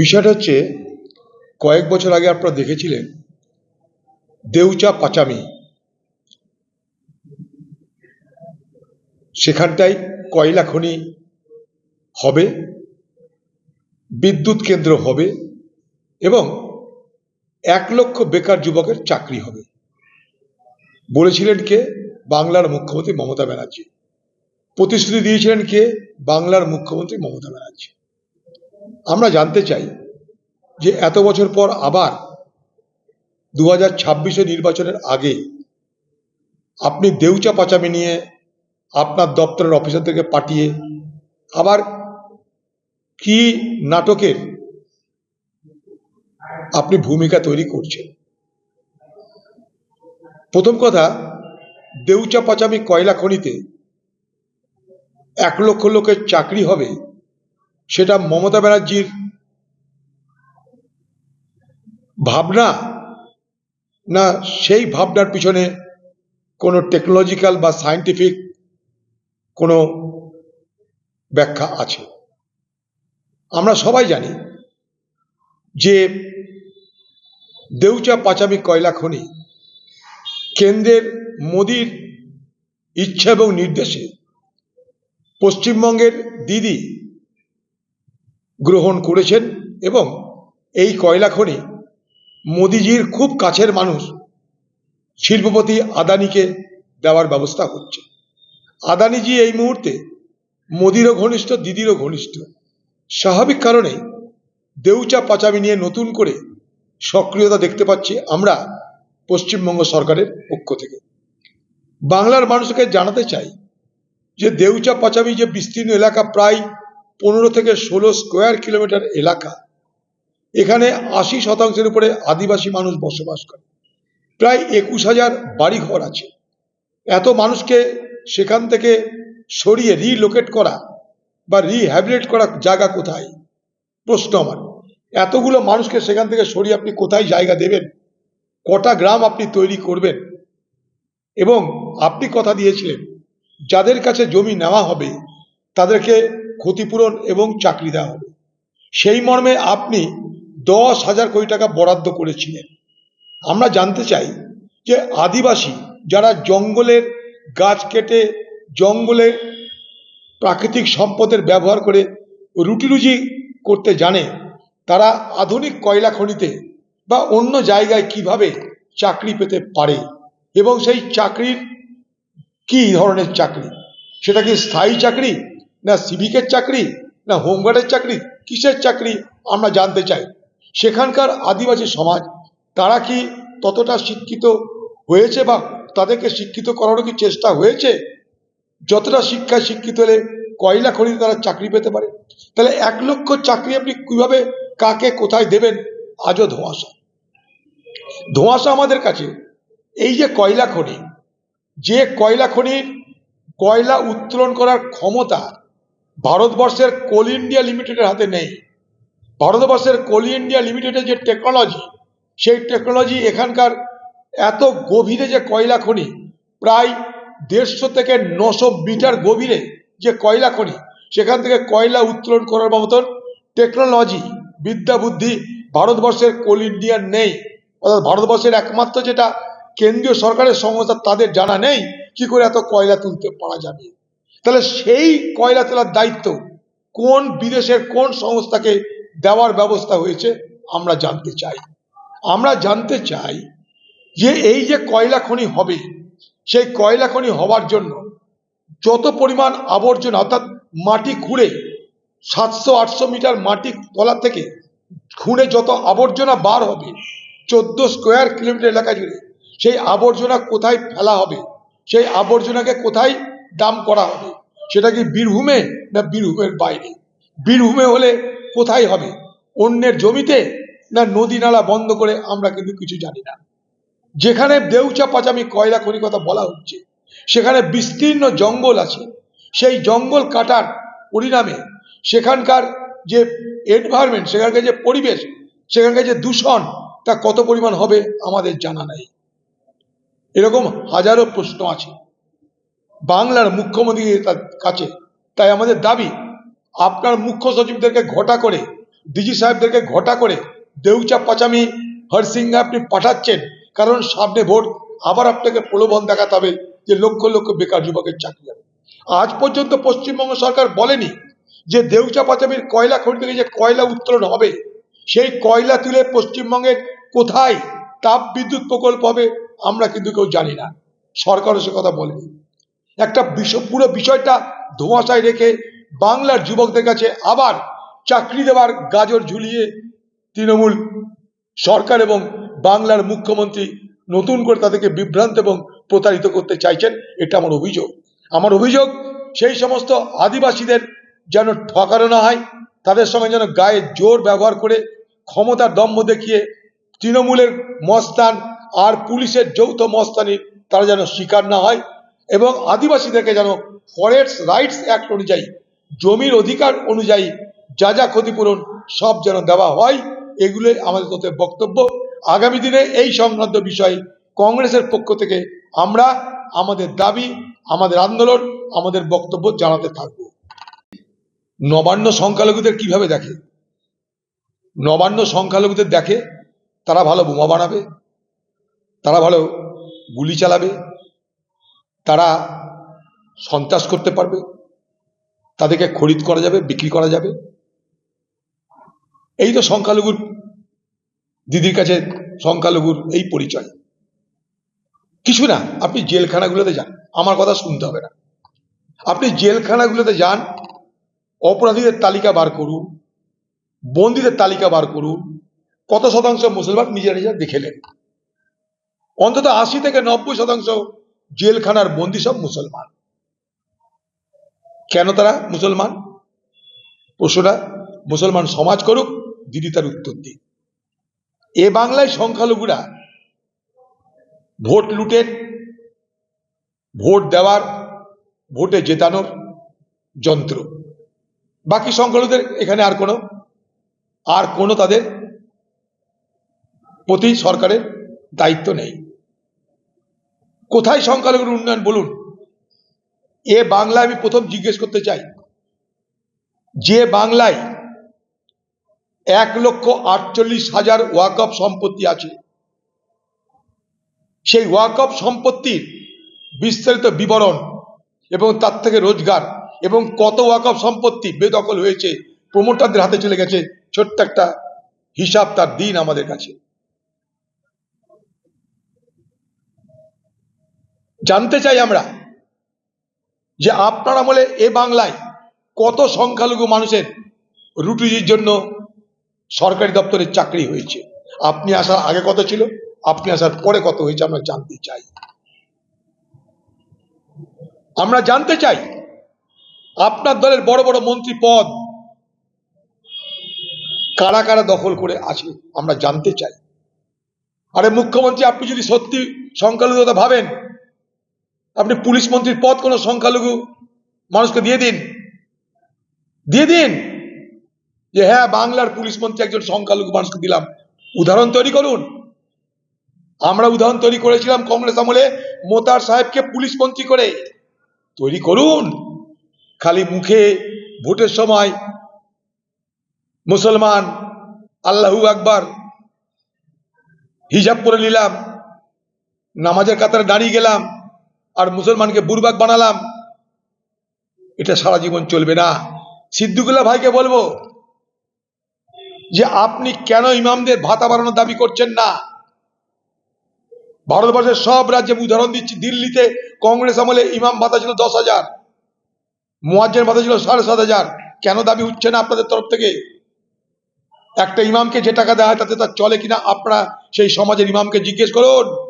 বিষয়টা হচ্ছে, কয়েক বছর আগে আপনারা দেখেছিলেন, দেউচা পাচামি। সেখানটায় কয়লা খনি হবে, বিদ্যুৎ কেন্দ্র হবে, এবং এক লক্ষ বেকার যুবকের চাকরি হবে। বলেছিলেন কে? বাংলার মুখ্যমন্ত্রী মমতা ব্যানার্জি। প্রতিশ্রুতি দিয়েছিলেন কে? বাংলার মুখ্যমন্ত্রী মমতা ব্যানার্জি। আমরা জানতে চাই যে এত বছর পর আবার দু হাজার ছাব্বিশে নির্বাচনের আগে আপনি দেউচা পাচামি নিয়ে আপনার দপ্তরের অফিসার থেকে পাঠিয়ে আবার কি নাটকের আপনি ভূমিকা তৈরি করছেন? প্রথম কথা, দেউচা পাচামি কয়লা খনিতে এক লক্ষ লোকের চাকরি হবে সেটা মমতা ব্যানার্জির ভাবনা না সেই ভাবনার পিছনে কোনো টেকনোলজিক্যাল বা সায়েন্টিফিক কোনো ব্যাখ্যা আছে। আমরা সবাই জানি যে দেউচা পাচামি কয়লা খনি কেন্দ্রের মোদির ইচ্ছা এবং নির্দেশে পশ্চিমবঙ্গের দিদি গ্রহণ করেছেন এবং এই কয়লা খনি মোদিজির খুব কাছের মানুষ শিল্পপতি আদানিকে দেওয়ার ব্যবস্থা হচ্ছে। আদানিজি এই মুহূর্তে মোদিরও ঘনিষ্ঠ, দিদিরও ঘনিষ্ঠ। স্বাভাবিক কারণে দেউচা পাচামি নিয়ে নতুন করে সক্রিয়তা দেখতে পাচ্ছি আমরা পশ্চিমবঙ্গ সরকারের পক্ষ থেকে। বাংলার মানুষকে জানাতে চাই যে দেউচা পাচামি যে বিস্তীর্ণ এলাকা প্রায় পনেরো থেকে ষোলো স্কোয়ার কিলোমিটার এলাকা। এখানে আশি শতাংশের উপরে আদিবাসী মানুষ বসবাস করে। প্রায় একুশ হাজার বাড়িঘর আছে। এত মানুষকে সেখান থেকে সরিয়ে রিলোকেট করা বা রিহ্যাবিলেট করা জায়গা কোথায়? প্রশ্ন আমার। এতগুলো মানুষকে সেখান থেকে সরিয়ে আপনি কোথায় জায়গা দেবেন? কটা গ্রাম আপনি তৈরি করবেন? এবং আপনি কথা দিয়েছিলেন, যাদের কাছে জমি নেওয়া হবে, তাদেরকে ক্ষতিপূরণ এবং চাকরি দেওয়া হবে সেই মর্মে আপনি দশ হাজার কোটি টাকা বরাদ্দ করেছিলেন। আমরা জানতে চাই যে আদিবাসী যারা জঙ্গলের গাছ কেটে, জঙ্গলের প্রাকৃতিক সম্পদের ব্যবহার করে রুটি রুজি করতে জানে, তারা আধুনিক কয়লা খনিতে বা অন্য জায়গায় কীভাবে চাকরি পেতে পারে এবং সেই চাকরির কি ধরনের চাকরি? সেটা কি স্থায়ী চাকরি না সিভিকের চাকরি, না হোমগার্ডের চাকরি, কিসের চাকরি আমরা জানতে চাই। সেখানকার আদিবাসী সমাজ, তারা কি ততটা শিক্ষিত হয়েছে বা তাদেরকে শিক্ষিত করারও কি চেষ্টা হয়েছে? যতটা শিক্ষায় শিক্ষিত হলে কয়লা খনিতে তারা চাকরি পেতে পারে? তাহলে এক লক্ষ চাকরি আপনি কীভাবে কাকে কোথায় দেবেন? আজও ধোঁয়াশা। ধোঁয়াশা আমাদের কাছে, এই যে কয়লা খনি, যে কয়লা খনির কয়লা উত্তোলন করার ক্ষমতা ভারতবর্ষের কোল ইন্ডিয়া লিমিটেডের হাতে নেই। ভারতবর্ষের কোল ইন্ডিয়া লিমিটেডের যে টেকনোলজি, সেই টেকনোলজি এখানকার এত গভীরে যে কয়লা খনি, প্রায় দেড়শো থেকে নশো মিটার গভীরে যে কয়লা খনি, সেখান থেকে কয়লা উত্তোলন করার মতন টেকনোলজি, বিদ্যা বুদ্ধি ভারতবর্ষের কোল ইন্ডিয়ার নেই। অর্থাৎ ভারতবর্ষের একমাত্র যেটা কেন্দ্রীয় সরকারের সংস্থা, তাদের জানা নেই কি করে এত কয়লা তুলতে পারা যাবে। তাহলে সেই কয়লা তোলার দায়িত্ব কোন বিদেশের কোন সংস্থাকে দেওয়ার ব্যবস্থা হয়েছে, আমরা জানতে চাই। আমরা জানতে চাই যে এই যে কয়লা খনি হবে, সেই কয়লা খনি হওয়ার জন্য যত পরিমাণ আবর্জনা, অর্থাৎ মাটি খুঁড়ে, সাতশো, আটশো মিটার মাটি তলা থেকে খুঁড়ে যত আবর্জনা বার হবে, চোদ্দ স্কোয়ার কিলোমিটার এলাকা জুড়ে, সেই আবর্জনা কোথায় ফেলা হবে, সেই আবর্জনাকে কোথায় দাম করা হবে। সেটা কি বীরভূমে না বীরভূমের বাইরে? বীরভূমে হলে কোথায় হবে? অন্যের জমিতে না নদী নালা বন্ধ করে আমরা কিন্তু কিছু জানি না। যেখানে দেউচা পাচামি, কয়লা খনি কথা বলা হচ্ছে, সেখানে বিস্তীর্ণ জঙ্গল আছে। সেই জঙ্গল কাটার পরিণামে সেখানকার যে এনভায়রনমেন্ট সেখানকার যে পরিবেশ, সেখানকার যে দূষণ, তা কত পরিমাণ হবে আমাদের জানা নাই। এরকম হাজারো প্রশ্ন আছে। বাংলার মুখ্যমন্ত্রীর কাছে। তাই আমাদের দাবি, আপনার মুখ্য সচিবদেরকে ঘটা করে ডিজি সাহেবদেরকে ঘটা করে দেউচা পাচামি হরসিংহে আপনি পাঠাচ্ছেন, কারণ সামনে ভোট, আবার আপনাকে প্রলোভন দেখাতে হবে যে লক্ষ লক্ষ বেকার যুবকের চাকরি যাবে আজ পর্যন্ত পশ্চিমবঙ্গ সরকার বলেনি যে দেউচা পাচামির কয়লা খনি থেকে যে কয়লা উত্তোলন হবে, সেই কয়লা তুলে পশ্চিমবঙ্গের কোথায় তাপ বিদ্যুৎ প্রকল্প হবে, আমরা কিন্তু কেউ জানি না। সরকারও সে কথা বলেনি। একটা পুরো বিষয়টা ধোঁয়াশায় রেখে বাংলার যুবকদের কাছে আবার চাকরি দেওয়ার গাজর ঝুলিয়ে তৃণমূল সরকার এবং বাংলার মুখ্যমন্ত্রী নতুন করে তাদেরকে বিভ্রান্ত এবং প্রতারিত করতে চাইছেন, এটা আমার অভিযোগ। আমার অভিযোগ, সেই সমস্ত আদিবাসীদের যেন ঠকানো না হয়, তাদের সঙ্গে যেন গায়ে জোর ব্যবহার করে ক্ষমতার দম্ভ দেখিয়ে তৃণমূলের মস্তান আর পুলিশের যৌথ মস্তানি তারা যেন শিকার না হয় এবং আদিবাসীদেরকে যেন ফরেস্ট রাইটস অ্যাক্ট অনুযায়ী, জমির অধিকার অনুযায়ী যা যা ক্ষতিপূরণ সব যেন দেওয়া হয়, এগুলোই আমাদের তথ্য বক্তব্য। আগামী দিনে এই সংক্রান্ত বিষয়ে কংগ্রেসের পক্ষ থেকে আমরা আমাদের দাবি, আমাদের আন্দোলন, আমাদের বক্তব্য জানাতে থাকব। নবান্ন সংখ্যালঘুদের কীভাবে দেখে? নবান্ন সংখ্যালঘুদের দেখে তারা ভালো বোমা বানাবে, তারা ভালো গুলি চালাবে তারা সন্ত্রাস করতে পারবে, তাদেরকে খরিদ করা যাবে, বিক্রি করা যাবে। এই তো সংখ্যালঘুর, দিদির কাছে সংখ্যালঘুর এই পরিচয়। কিছু না, আপনি জেলখানাগুলোতে যান, আমার কথা শুনতে হবে না। আপনি জেলখানাগুলোতে যান, অপরাধীদের তালিকা বার করুন, বন্দীদের তালিকা বার করুন, কত শতাংশ মুসলমান নিজেরা নিজেরা দেখে নেন। অন্তত আশি থেকে নব্বই শতাংশ জেলখানার বন্দি সব মুসলমান। কেন তারা মুসলমান? প্রশ্নটা, মুসলমান সমাজ করুক, দিদি তার উত্তর দিক। এ বাংলায় সংখ্যালঘুরা ভোট লুটের, ভোট দেওয়ার, ভোটে জেতানোর যন্ত্র। বাকি সংখ্যালঘুদের এখানে আর কোনো আর কোনো তাদের প্রতি সরকারের দায়িত্ব নেই। কোথায় সংখ্যালঘুর উন্নয়ন বলুন? এ বাংলায় আমি প্রথম জিজ্ঞেস করতে চাই। যে বাংলায় এক লক্ষ আটচল্লিশ হাজার ওয়াকফ সম্পত্তি আছে, সেই ওয়াকফ সম্পত্তির বিস্তারিত বিবরণ এবং তার থেকে রোজগার এবং কত ওয়াকফ সম্পত্তি বেদখল হয়েছে প্রমোটারদের হাতে চলে গেছে, ছোট্ট একটা হিসাব তার দিন আমাদের কাছে। জানতে চাই আমরা যে আপনার আমলে এ বাংলায় কত সংখ্যালঘু মানুষের রুটির জন্য সরকারি দপ্তরে চাকরি হয়েছে? আপনি আসার আগে কত ছিল? আপনি আসার পরে কত হয়েছে? আমরা জানতে চাই। আমরা জানতে চাই আপনার দলের বড় বড় মন্ত্রী পদ কারা কারা দখল করে আছে আমরা জানতে চাই। আরে মুখ্যমন্ত্রী, আপনি যদি সত্যি সংখ্যালঘুতা ভাবেন আপনি পুলিশ মন্ত্রীর পদ কোনো সংখ্যালঘু মানুষকে দিয়ে দিন। দিয়ে দিন। যে হ্যাঁ বাংলার পুলিশ মন্ত্রী একজন সংখ্যালঘু মানুষকে দিলাম। উদাহরণ তৈরি করুন। আমরা উদাহরণ তৈরি করেছিলাম কংগ্রেস আমলে মোতার সাহেবকে পুলিশ মন্ত্রী করে। তৈরি করুন। খালি মুখে ভোটের সময় মুসলমান, আল্লাহু আকবার হিজাব পরে নিলাম, নামাজের কাতারে দাঁড়িয়ে গেলাম। আর মুসলমানকে বুরবাক বানালাম। এটা সারা জীবন চলবে না। সিদ্দুকুল্লাহ ভাইকে বলব যে, আপনি কেন ইমামদের ভাতা বাড়ানোর দাবি করছেন না? ভারতবর্ষের সব রাজ্যে উদাহরণ দিচ্ছি। দিল্লিতে কংগ্রেস আমলে ইমাম ভাতা ছিল দশ হাজার মুয়াজ্জের ভাতা ছিল সাড়ে সাত হাজার। কেন দাবি উঠছে না আপনাদের তরফ থেকে? একটা ইমামকে যে টাকা দেওয়া হয় তাতে তার চলে কিনা? আপনারা সেই সমাজের ইমামকে জিজ্ঞেস করুন।